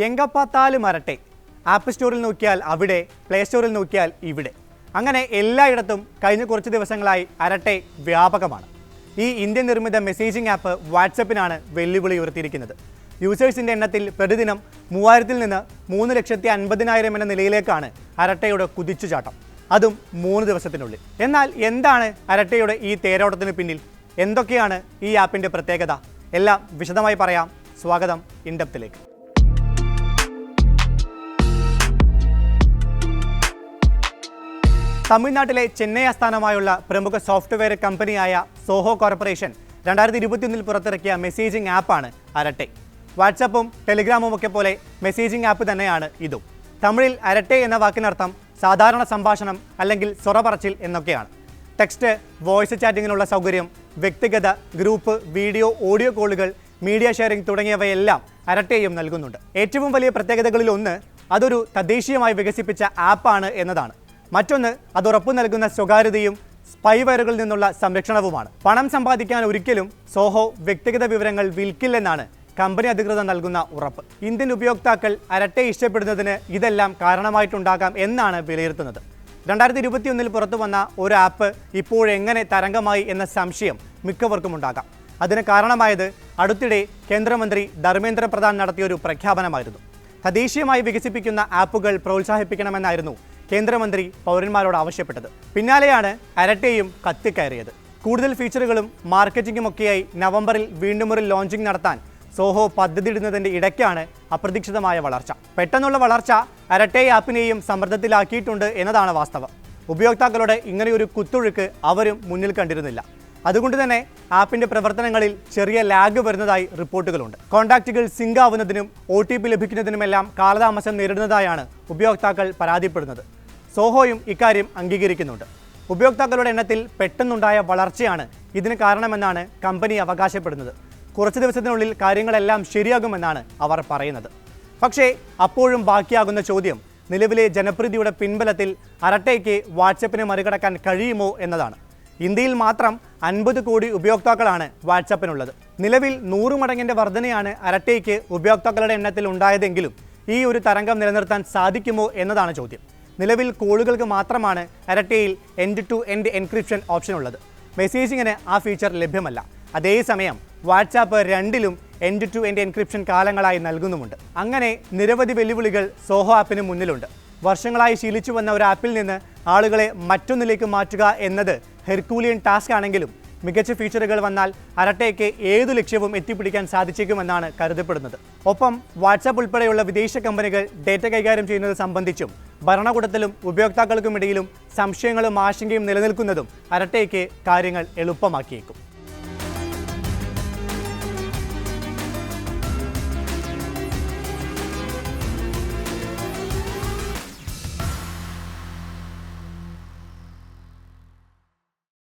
എങ്കപ്പാത്താലും മരട്ടെ. App സ്റ്റോറിൽ നോക്കിയാൽ അവിടെ പ്ലേ സ്റ്റോറിൽ നോക്കിയാൽ ഇവിടെ. അങ്ങനെ എല്ലായിടത്തും കഴിഞ്ഞ കുറച്ച് ദിവസങ്ങളായി അരട്ടെ വ്യാപകമാണ്. ഈ ഇന്ത്യൻ നിർമ്മിത മെസ്സേജിംഗ് ആപ്പ് വാട്സപ്പിനാണ് വെല്ലുവിളി ഉയർത്തിയിരിക്കുന്നത്. യൂസേഴ്സിന്റെ എണ്ണത്തിൽ പ്രതിദിനം മൂവായിരത്തിൽ നിന്ന് മൂന്ന് ലക്ഷത്തി അൻപതിനായിരം എന്ന നിലയിലേക്കാണ് അരട്ടയുടെ കുതിച്ചുചാട്ടം. അതും മൂന്ന് ദിവസത്തിനുള്ളിൽ. എന്നാൽ എന്താണ് അരട്ടയുടെ ഈ തേരോട്ടത്തിന് പിന്നിൽ? എന്തൊക്കെയാണ് ഈ ആപ്പിന്റെ പ്രത്യേകത? എല്ലാം വിശദമായി പറയാം. സ്വാഗതം ഇൻഡപ്തിലേക്ക്. തമിഴ്നാട്ടിലെ ചെന്നൈ ആസ്ഥാനമായുള്ള പ്രമുഖ സോഫ്റ്റ്വെയർ കമ്പനിയായ സോഹോ കോർപ്പറേഷൻ രണ്ടായിരത്തി ഇരുപത്തിയൊന്നിൽ പുറത്തിറക്കിയ മെസ്സേജിംഗ് ആപ്പാണ് അരട്ടെ. വാട്സപ്പും ടെലിഗ്രാമും ഒക്കെ പോലെ മെസ്സേജിംഗ് ആപ്പ് തന്നെയാണ് ഇതും. തമിഴിൽ അരട്ടെ എന്ന വാക്കിനർത്ഥം സാധാരണ സംഭാഷണം അല്ലെങ്കിൽ സ്വറ പറച്ചിൽ എന്നൊക്കെയാണ്. ടെക്സ്റ്റ് വോയിസ് ചാറ്റിങ്ങിനുള്ള സൗകര്യം വ്യക്തിഗത ഗ്രൂപ്പ് വീഡിയോ ഓഡിയോ കോളുകൾ മീഡിയ ഷെയറിംഗ് തുടങ്ങിയവയെല്ലാം അരട്ടെയും നൽകുന്നുണ്ട്. ഏറ്റവും വലിയ പ്രത്യേകതകളിൽ ഒന്ന് അതൊരു തദ്ദേശീയമായി വികസിപ്പിച്ച ആപ്പാണ് എന്നതാണ്. മറ്റൊന്ന് അത് ഉറപ്പു നൽകുന്ന സ്വകാര്യതയും സ്പൈവയറുകളിൽ നിന്നുള്ള സംരക്ഷണവുമാണ്. പണം സമ്പാദിക്കാൻ ഒരിക്കലും സോഹോ വ്യക്തിഗത വിവരങ്ങൾ വിൽക്കില്ലെന്നാണ് കമ്പനി അധികൃതർ നൽകുന്ന ഉറപ്പ്. ഇന്ത്യൻ ഉപയോക്താക്കൾ അരട്ടെ ഇഷ്ടപ്പെടുന്നതിന് ഇതെല്ലാം കാരണമായിട്ടുണ്ടാകാം എന്നാണ് വിലയിരുത്തുന്നത്. രണ്ടായിരത്തി ഇരുപത്തിയൊന്നിൽ പുറത്തു വന്ന ഒരു ആപ്പ് ഇപ്പോഴെങ്ങനെ തരംഗമായി എന്ന സംശയം മിക്കവർക്കും ഉണ്ടാകാം. അതിന് കാരണമായത് അടുത്തിടെ കേന്ദ്രമന്ത്രി ധർമ്മേന്ദ്ര പ്രധാൻ നടത്തിയ ഒരു പ്രഖ്യാപനമായിരുന്നു. തദ്ദേശീയമായി വികസിപ്പിക്കുന്ന ആപ്പുകൾ പ്രോത്സാഹിപ്പിക്കണമെന്നായിരുന്നു കേന്ദ്രമന്ത്രി പൗരന്മാരോട് ആവശ്യപ്പെട്ടത്. പിന്നാലെയാണ് അരട്ടയും കത്തിക്കയറിയത് കൂടുതൽ ഫീച്ചറുകളും മാർക്കറ്റിംഗും ഒക്കെയായി നവംബറിൽ വീണ്ടും ഒരു ലോഞ്ചിങ് നടത്താൻ സോഹോ പദ്ധതിയിടുന്നതിന്റെ ഇടയ്ക്കാണ് അപ്രതീക്ഷിതമായ വളർച്ച. പെട്ടെന്നുള്ള വളർച്ച അരട്ടെ ആപ്പിനെയും സമ്മർദ്ദത്തിലാക്കിയിട്ടുണ്ട് എന്നതാണ് വാസ്തവം. ഉപയോക്താക്കളുടെ ഇങ്ങനെയൊരു കുത്തൊഴുക്ക് അവരും മുന്നിൽ കണ്ടിരുന്നില്ല. അതുകൊണ്ട് തന്നെ ആപ്പിന്റെ പ്രവർത്തനങ്ങളിൽ ചെറിയ ലാഗ് വരുന്നതായി റിപ്പോർട്ടുകളുണ്ട്. കോൺടാക്റ്റുകൾ സിങ്ക് ആവുന്നതിനും ഒ ടി പി ലഭിക്കുന്നതിനുമെല്ലാം കാലതാമസം നേരിടുന്നതായാണ് ഉപയോക്താക്കൾ പരാതിപ്പെടുന്നത്. സോഹോയും ഇക്കാര്യം അംഗീകരിക്കുന്നുണ്ട്. ഉപയോക്താക്കളുടെ എണ്ണത്തിൽ പെട്ടെന്നുണ്ടായ വളർച്ചയാണ് ഇതിന് കാരണമെന്നാണ് കമ്പനി അവകാശപ്പെടുന്നത്. കുറച്ച് ദിവസത്തിനുള്ളിൽ കാര്യങ്ങളെല്ലാം ശരിയാകുമെന്നാണ് അവർ പറയുന്നത്. പക്ഷേ അപ്പോഴും ബാക്കിയാകുന്ന ചോദ്യം നിലവിലെ ജനപ്രീതിയുടെ പിൻബലത്തിൽ അരട്ടയ്ക്ക് വാട്സപ്പിനെ മറികടക്കാൻ കഴിയുമോ എന്നതാണ്. ഇന്ത്യയിൽ മാത്രം അൻപത് കോടി ഉപയോക്താക്കളാണ് വാട്സപ്പിനുള്ളത്. നിലവിൽ നൂറ് മടങ്ങിന്റെ വർധനയാണ് അരട്ടയ്ക്ക് ഉപയോക്താക്കളുടെ എണ്ണത്തിൽ ഉണ്ടായതെങ്കിലും ഈ ഒരു തരംഗം നിലനിർത്താൻ സാധിക്കുമോ എന്നതാണ് ചോദ്യം. നിലവിൽ കോളുകൾക്ക് മാത്രമാണ് അരട്ടയിൽ end to end encryption option ഉള്ളത്. മെസ്സേജിങ്ങിന് ആ ഫീച്ചർ ലഭ്യമല്ല. അതേസമയം വാട്സാപ്പ് രണ്ടിലും എൻഡ് ടു എൻഡ് എൻക്രിപ്ഷൻ കാലങ്ങളായി നൽകുന്നുമുണ്ട്. അങ്ങനെ നിരവധി വെല്ലുവിളികൾ സോഹോ ആപ്പിന് മുന്നിലുണ്ട്. വർഷങ്ങളായി ശീലിച്ചു വന്ന ഒരു ആപ്പിൽ നിന്ന് ആളുകളെ മറ്റൊന്നിലേക്ക് മാറ്റുക എന്നത് ഹെർക്കൂലിയൻ ടാസ്ക് ആണെങ്കിലും മികച്ച ഫീച്ചറുകൾ വന്നാൽ അരട്ടയ്ക്ക് ഏതു ലക്ഷ്യവും എത്തിപ്പിടിക്കാൻ സാധിച്ചേക്കുമെന്നാണ് കരുതപ്പെടുന്നത്. ഒപ്പം വാട്സാപ്പ് ഉൾപ്പെടെയുള്ള വിദേശ കമ്പനികൾ ഡേറ്റ കൈകാര്യം ചെയ്യുന്നത് സംബന്ധിച്ചും ഭരണകൂടത്തിലും ഉപയോക്താക്കൾക്കുമിടയിലും സംശയങ്ങളും ആശങ്കയും നിലനിൽക്കുന്നതും അരട്ടയ്ക്ക് കാര്യങ്ങൾ എളുപ്പമാക്കിയേക്കും.